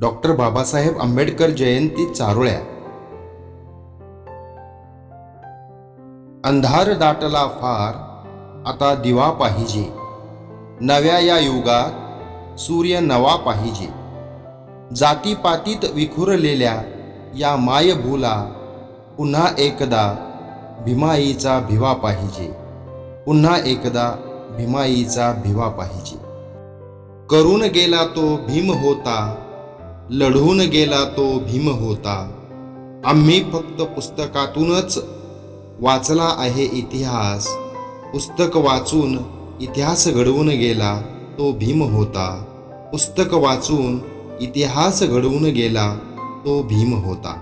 Doctor Babasaheb Ambedkar Jayanti चारोळ्या. अंधार दाटला फार आता दिवा पाहिजे. नव्या या युगात सूर्य नवा पाहिजे. जातीपातीत विखुरलेल्या या मायभूला पुन्हा एकदा भीमाईचा भिवा पाहिजे. पुन्हा एकदा भीमाईचा भिवा पाहिजे. करून गेला तो भीम होता लढून गेला तो भीम होता. आम्ही फक्त पुस्तकातूनच वाचला आहे इतिहास. पुस्तक वाचून इतिहास घडवून गेला तो भीम होता. पुस्तक वाचून इतिहास घडवून गेला तो भीम होता.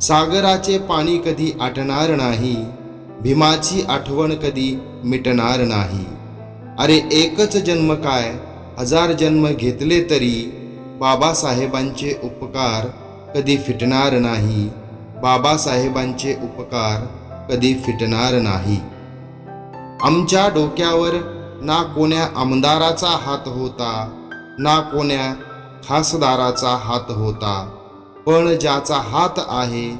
सागराचे पाणी कधी आटणार नाही भीमाची आठवण कधी मिटणार नाही. अरे एकच जन्म काय हजार जन्म घेतले तरी बाबासाहेबांचे उपकार कधी फिटणार नाही. बाबासाहेबांचे उपकार कधी फिटणार नाही. आमच्या डोक्यावर ना कोण्या आमदाराचा हात होता ना कोण्या खासदाराचा हात होता. पण ज्याचा हात आहे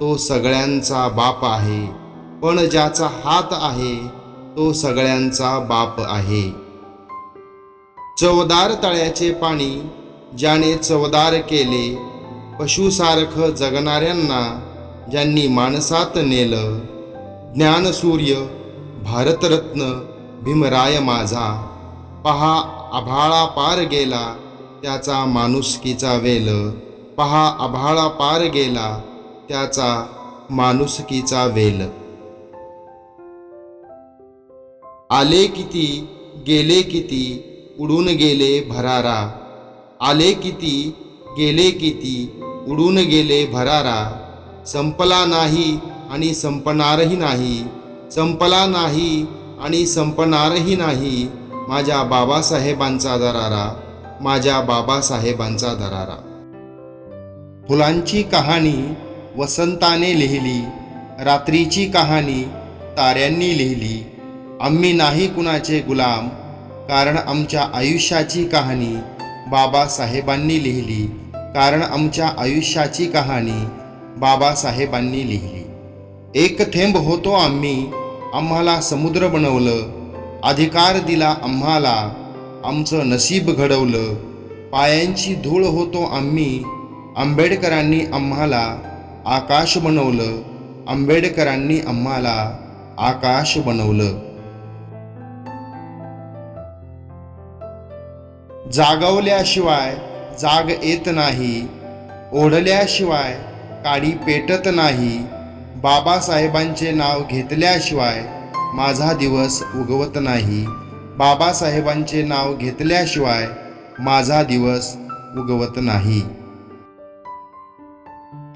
तो सगळ्यांचा बाप आहे. पण ज्याचा हात आहे तो सगळ्यांचा बाप आहे. चवदार तळ्याचे पाणी ज्याने चवदार केले पशुसारखं जगणाऱ्यांना ज्यांनी माणसात नेलं ज्ञानसूर्य भारतरत्न भीमराय माझा पहा आभाळा पार गेला त्याचा माणुसकीचा वेल पहा आभाळा पार गेला त्याचा माणुसकीचा वेल. आले किती गेले किती उडून गेले भरारा आले किती गेले किती उडून गेले भरारा. संपला नाही आणि संपणारही नाही. संपला नाही आणि संपणारही नाही माझ्या बाबासाहेबांचा दरारा माझ्या बाबासाहेबांचा दरारा. फुलांची कहाणी वसंताने लिहिली रात्रीची कहाणी ताऱ्यांनी लिहिली. आम्ही नाही कुणाचे गुलाम कारण आमच्या आयुष्याची कहाणी बाबासाहेबांनी लिहिली. कारण आमच्या आयुष्याची कहाणी बाबासाहेबांनी लिहिली. एक थेंब होतो आम्ही आम्हाला समुद्र बनवलं. अधिकार दिला आम्हाला आमचं नशीब घडवलं. पायांची धूळ होतो आम्ही आंबेडकरांनी आम्हाला आकाश बनवलं. आंबेडकरांनी आम्हाला आकाश बनवलं. जागवल्याशिवाय जाग येत नाही ओढल्याशिवाय काडी पेटत नाही बाबासाहेबांचे नाव घेतल्याशिवाय माझा दिवस उगवत नाही. बाबासाहेबांचे नाव घेतल्याशिवाय माझा दिवस उगवत नाही.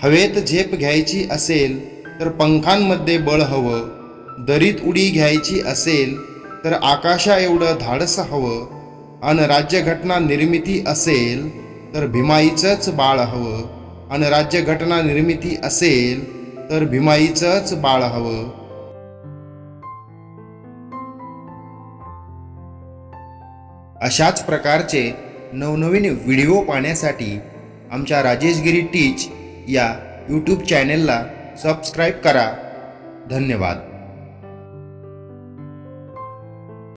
हवेत झेप घ्यायची असेल तर पंखांमध्ये बळ हवं. दरीत उडी घ्यायची असेल तर आकाशा एवढं धाडस हवं. आणि राज्यघटना निर्मिती असेल तर भीमाईचंच बाळ हवं. आणि राज्यघटना निर्मिती असेल तर भीमाईचंच बाळ हवं. अशाच प्रकारचे नवनवीन व्हिडिओ पाहण्यासाठी आमच्या राजेशगिरी टीच या यूट्यूब चॅनेलला सबस्क्राईब करा. धन्यवाद.